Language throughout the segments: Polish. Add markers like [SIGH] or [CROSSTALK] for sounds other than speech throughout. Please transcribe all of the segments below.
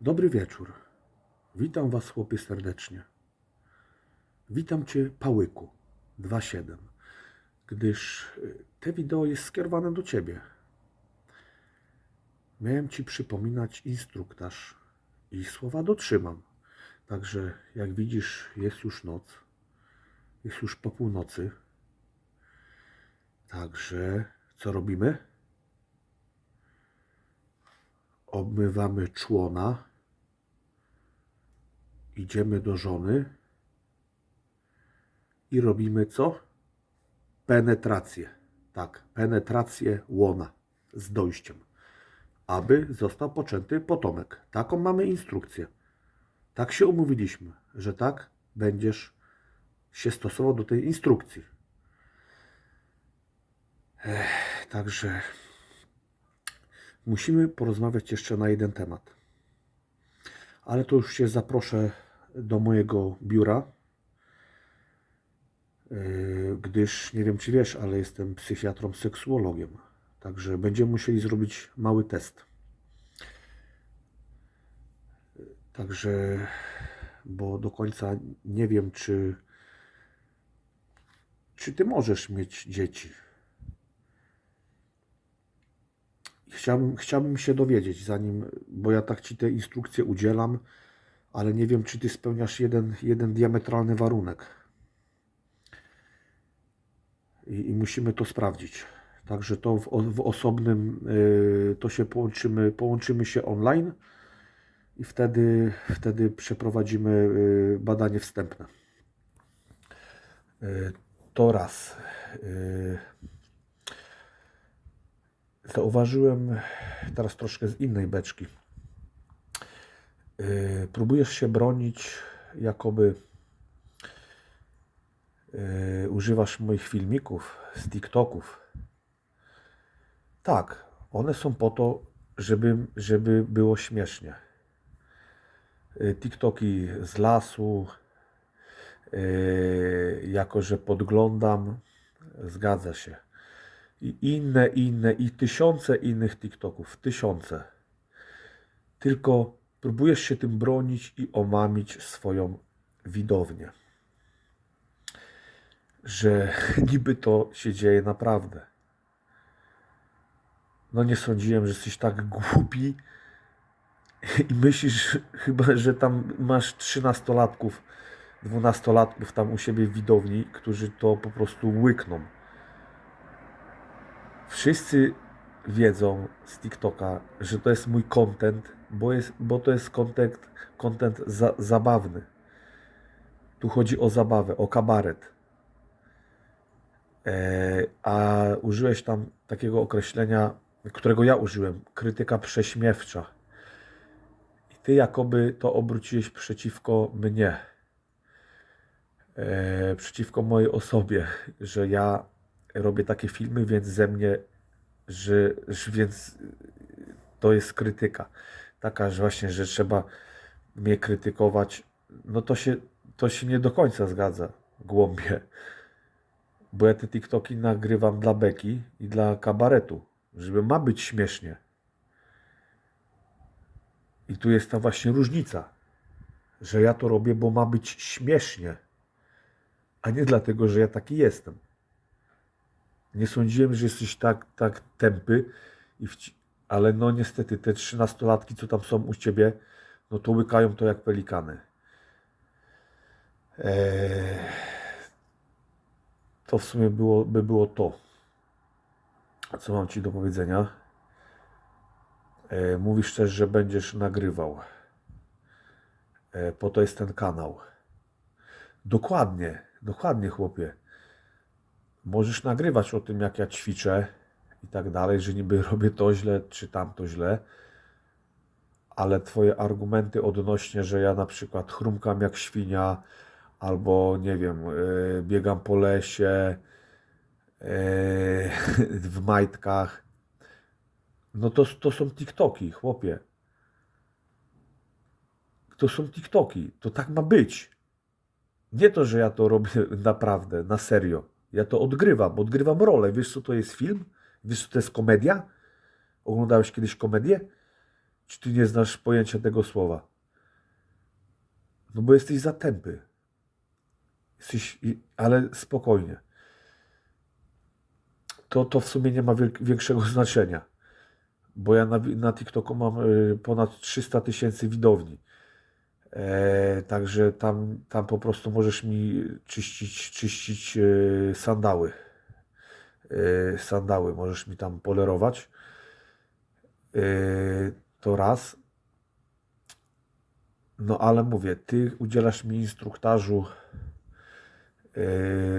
Dobry wieczór. Witam Was, chłopie, serdecznie. Witam Cię, Pałyku 27, gdyż y, te wideo jest skierowane do Ciebie. Miałem Ci przypominać instruktaż i słowa dotrzymam. Także, jak widzisz, jest już noc. Jest już po północy. Także, co robimy? obmywamy człona, idziemy do żony i robimy co? Penetrację. Tak, penetrację łona z dojściem, aby został poczęty potomek. Taką mamy instrukcję. Tak się umówiliśmy, że tak będziesz się stosował do tej instrukcji. Ech, także musimy porozmawiać jeszcze na jeden temat. Ale to już się zaproszę do mojego biura, yy, gdyż nie wiem czy wiesz, ale jestem psychiatrą, seksuologiem. Także będziemy musieli zrobić mały test. Także, bo do końca nie wiem, czy, czy ty możesz mieć dzieci. Chciałbym, chciałbym się dowiedzieć, zanim, bo ja tak ci te instrukcje udzielam, ale nie wiem, czy ty spełniasz jeden, jeden diametralny warunek. I, i musimy to sprawdzić. Także to w, w osobnym, y, to się połączymy, połączymy się online i wtedy, wtedy przeprowadzimy y, badanie wstępne. Y, To raz. Zauważyłem teraz troszkę z innej beczki. Yy, próbujesz się bronić, jakoby yy, używasz moich filmików z TikToków. Tak, one są po to, żeby, żeby było śmiesznie. Yy, TikToki z lasu, jako że podglądam, zgadza się i inne, inne, i tysiące innych TikToków, tysiące. Tylko próbujesz się tym bronić i omamić swoją widownię. Że [LAUGHS] niby to się dzieje naprawdę. No nie sądziłem, że jesteś tak głupi i myślisz [LAUGHS] chyba, że tam masz trzynastolatków, dwunastolatków tam u siebie w widowni, którzy to po prostu łykną. Wszyscy wiedzą z TikToka, że to jest mój content, bo, jest, bo to jest content, content za, zabawny. Tu chodzi o zabawę, o kabaret. E, a użyłeś tam takiego określenia, którego ja użyłem, krytyka prześmiewcza. I ty jakoby to obróciłeś przeciwko mnie. E, przeciwko mojej osobie, że ja robię takie filmy, więc ze mnie, że, że więc to jest krytyka. Taka, że właśnie, że trzeba mnie krytykować, no to się, to się nie do końca zgadza, głąbie. Bo ja te TikToki nagrywam dla beki i dla kabaretu, żeby ma być śmiesznie. I tu jest ta właśnie różnica, że ja to robię, bo ma być śmiesznie, a nie dlatego, że ja taki jestem. Nie sądziłem, że jesteś tak, tak tępy, i wci- ale no niestety te trzynastolatki, co tam są u ciebie, no to łykają to jak pelikany. Eee, to w sumie było, by było to. Co mam ci do powiedzenia? Eee, mówisz też, że będziesz nagrywał. Eee, po to jest ten kanał. Dokładnie, dokładnie, chłopie możesz nagrywać o tym, jak ja ćwiczę i tak dalej, że niby [LAUGHS] robię to źle, czy tamto źle, ale twoje argumenty odnośnie, że ja na przykład chrumkam jak świnia, albo nie wiem, yy, biegam po lesie yy, [LAUGHS] w majtkach, no to, to są TikToki, chłopie. To są TikToki, to tak ma być. Nie to, że ja to robię [LAUGHS] naprawdę, na serio. Ja to odgrywam, odgrywam rolę. Wiesz, co to jest film? Wiesz, to jest komedia? Oglądałeś kiedyś komedię? Czy ty nie znasz pojęcia tego słowa? No bo jesteś za tępy. Jesteś, ale spokojnie. To, to w sumie nie ma większego [LAUGHS] znaczenia. Bo ja na, na TikToku mam y, ponad 300 tysięcy widowni. E, także tam, tam po prostu możesz mi czyścić, czyścić e, sandały. E, sandały możesz mi tam polerować. E, to raz. No ale mówię, ty udzielasz mi instruktażu, e,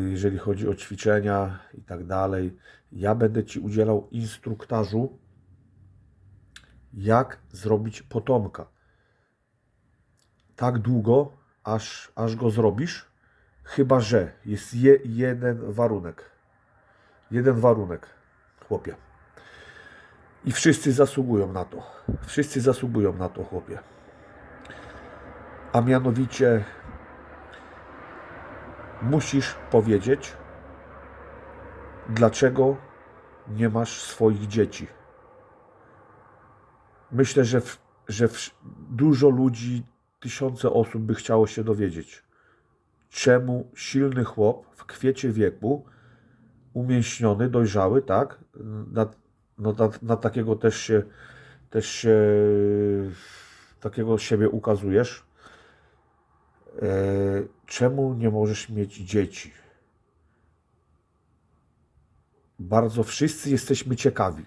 jeżeli chodzi o ćwiczenia i tak dalej. Ja będę ci udzielał instruktażu, jak zrobić potomka tak długo, aż, aż go zrobisz, chyba że jest je, jeden warunek. Jeden warunek, chłopie. I wszyscy zasługują na to. Wszyscy zasługują na to, chłopie. A mianowicie musisz powiedzieć, dlaczego nie masz swoich dzieci. Myślę, że, w, że w, dużo ludzi, tysiące osób by chciało się dowiedzieć, czemu silny chłop w kwiecie wieku, umięśniony, dojrzały, tak? Na, no, na, na takiego też się, też się, takiego siebie ukazujesz. E, czemu nie możesz mieć dzieci? Bardzo wszyscy jesteśmy ciekawi.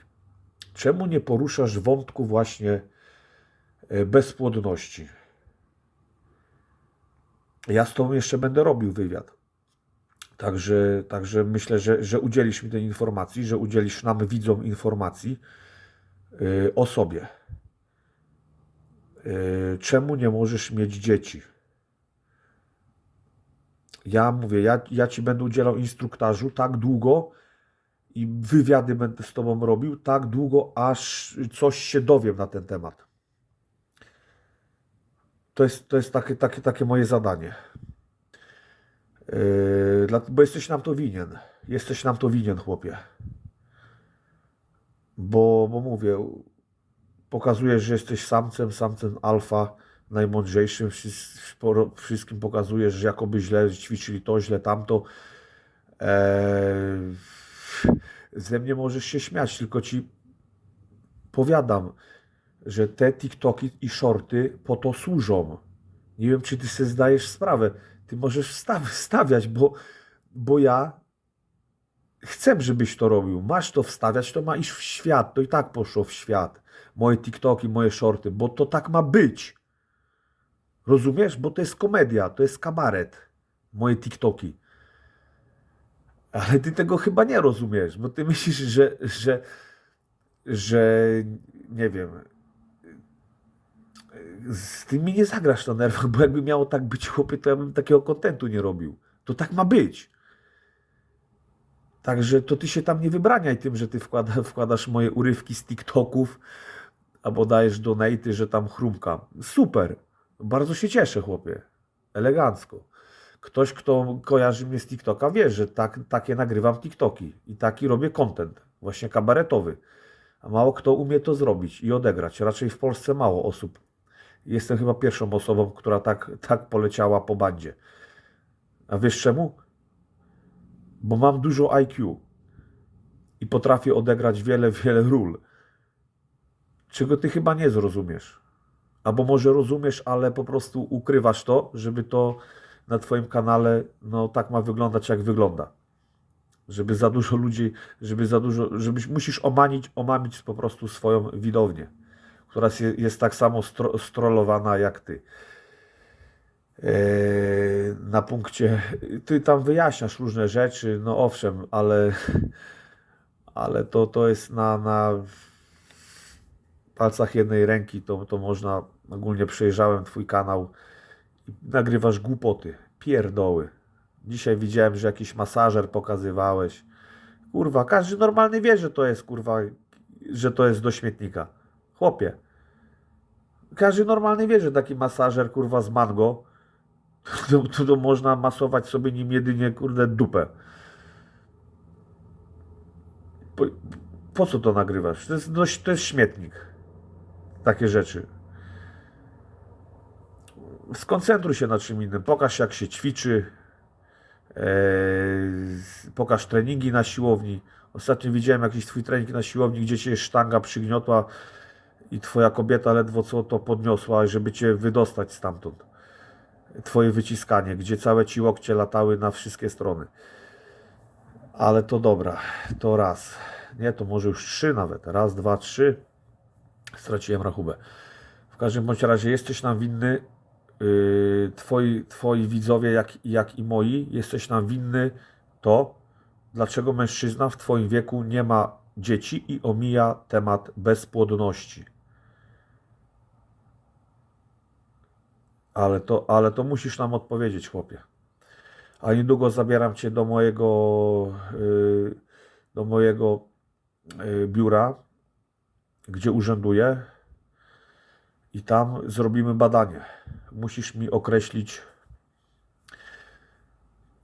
Czemu nie poruszasz wątku właśnie e, bezpłodności? Ja z Tobą jeszcze będę robił wywiad. Także, także myślę, że, że udzielisz mi tej informacji, że udzielisz nam widzom informacji yy, o sobie. Yy, czemu nie możesz mieć dzieci? Ja mówię, ja, ja Ci będę udzielał instruktażu tak długo i wywiady będę z Tobą robił tak długo, aż coś się dowiem na ten temat. To jest, to jest takie, takie, takie moje zadanie. Yy, bo jesteś nam to winien. Jesteś nam to winien, chłopie. Bo, bo mówię, pokazujesz, że jesteś samcem, samcem alfa, najmądrzejszym. Wszystkim pokazujesz, że jakoby źle ćwiczyli to, źle tamto. Eee, ze mnie możesz się śmiać, tylko ci powiadam, że te TikToki i shorty po to służą. Nie wiem, czy ty sobie zdajesz sprawę. Ty możesz wstaw- wstawiać, bo, bo ja chcę, żebyś to robił. Masz to wstawiać, to ma iść w świat. To i tak poszło w świat. Moje TikToki, moje shorty, bo to tak ma być. Rozumiesz? Bo to jest komedia, to jest kabaret. Moje TikToki. Ale ty tego chyba nie rozumiesz, bo ty myślisz, że, że, że nie wiem, z tym mi nie zagrasz na nerwach, bo jakby miało tak być, chłopie, to ja bym takiego kontentu nie robił. To tak ma być. Także to ty się tam nie wybraniaj tym, że ty wkłada, [LAUGHS] wkładasz moje urywki z TikToków albo dajesz donaty, że tam chrumka. Super. Bardzo się cieszę, chłopie. Elegancko. Ktoś, kto kojarzy mnie z TikToka, wie, że tak, takie nagrywam TikToki i taki robię content, właśnie kabaretowy. A mało kto umie to zrobić i odegrać. Raczej w Polsce mało osób. Jestem chyba pierwszą osobą, która tak, tak poleciała po bandzie. A wiesz czemu? Bo mam dużo IQ i potrafię odegrać wiele, wiele ról. Czego ty chyba nie zrozumiesz. Albo może rozumiesz, ale po prostu ukrywasz to, żeby to na twoim kanale no tak ma wyglądać, jak wygląda. Żeby za dużo ludzi, żeby za dużo, żebyś musisz omanić, omamić po prostu swoją widownię, która jest, tak samo stro, strollowana jak ty. Eee, na punkcie, ty tam wyjaśniasz różne rzeczy, no owszem, ale, ale to, to jest na, na palcach jednej ręki, to, to można, ogólnie przejrzałem twój kanał i nagrywasz głupoty, pierdoły. Dzisiaj widziałem, że jakiś masażer pokazywałeś. Kurwa, każdy normalny wie, że to jest, kurwa, że to jest do śmietnika. Chłopie. Każdy normalny wie, że taki masażer, kurwa, z mango, to, to, to można masować sobie nim jedynie, kurde, dupę. Po, po co to nagrywasz? To jest, to jest śmietnik. takie rzeczy. Skoncentruj się na czym innym. Pokaż, jak się ćwiczy. Eee, pokaż treningi na siłowni. Ostatnio widziałem jakiś twój trening na siłowni, gdzie cię sztanga przygniotła i twoja kobieta ledwo co to podniosła, żeby cię wydostać stamtąd. Twoje wyciskanie, gdzie całe ci łokcie latały na wszystkie strony. Ale to dobra, to raz. Nie, to może już trzy nawet. Raz, dwa, trzy. Straciłem rachubę. W każdym bądź razie jesteś nam winny, yy, twoi, twoi widzowie, jak, jak i moi, jesteś nam winny to, dlaczego mężczyzna w twoim wieku nie ma dzieci i omija temat bezpłodności. Ale to, ale to musisz nam odpowiedzieć, chłopie. A niedługo zabieram cię do mojego, yy, do mojego yy, biura, gdzie urzęduję i tam zrobimy badanie. Musisz mi określić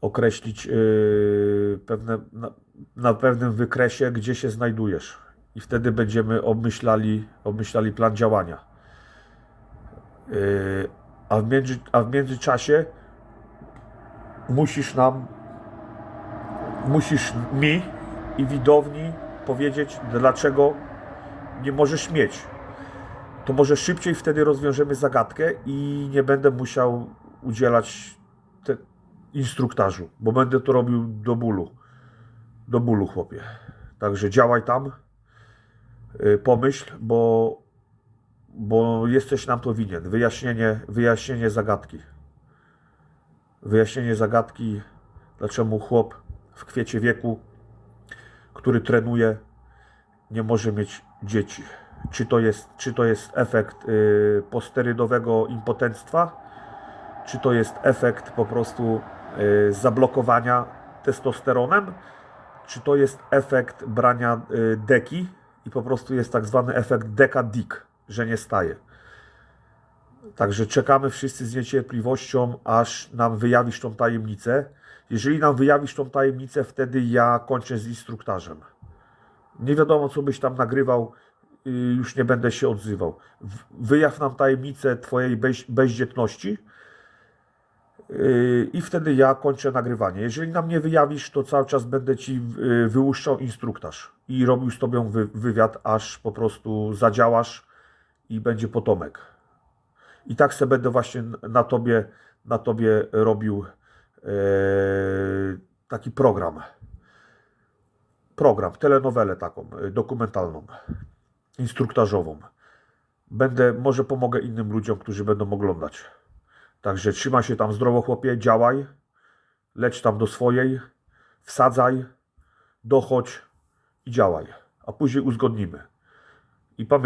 określić yy, pewne, na, na pewnym wykresie, gdzie się znajdujesz. I wtedy będziemy obmyślali, obmyślali plan działania. A, w między, a w międzyczasie musisz nam, musisz mi i widowni powiedzieć, dlaczego nie możesz mieć. To może szybciej wtedy rozwiążemy zagadkę i nie będę musiał udzielać te instruktażu, bo będę to robił do bólu. Do bólu, chłopie. Także działaj tam, y, pomyśl, bo, bo jesteś nam to winien. Wyjaśnienie, wyjaśnienie zagadki. Wyjaśnienie zagadki, dlaczego chłop w kwiecie wieku, który trenuje, nie może mieć dzieci. Czy to jest, czy to jest efekt y, posterydowego impotenctwa, czy to jest efekt po prostu y, zablokowania testosteronem, czy to jest efekt brania y, deki i po prostu jest tak zwany efekt deka-dick, że nie staje. Także czekamy wszyscy z niecierpliwością, aż nam wyjawisz tą tajemnicę. Jeżeli nam wyjawisz tą tajemnicę, wtedy ja kończę z instruktarzem. Nie wiadomo, co byś tam nagrywał, y, już nie będę się odzywał. Wyjaw nam tajemnicę Twojej beź, bezdzietności yy, i wtedy ja kończę nagrywanie. Jeżeli nam nie wyjawisz, to cały czas będę Ci yy, wyłuszczał instruktaż i robił z Tobą wy, wywiad, aż po prostu zadziałasz i będzie potomek. I tak sobie będę właśnie na Tobie, na tobie robił yy, taki program program, telenowelę taką, y, dokumentalną, instruktażową. Będę, może pomogę innym ludziom, którzy będą oglądać. Także trzymaj się tam zdrowo, chłopie, działaj, leć tam do swojej, wsadzaj, dochodź i działaj, a później uzgodnimy. I pamiętaj,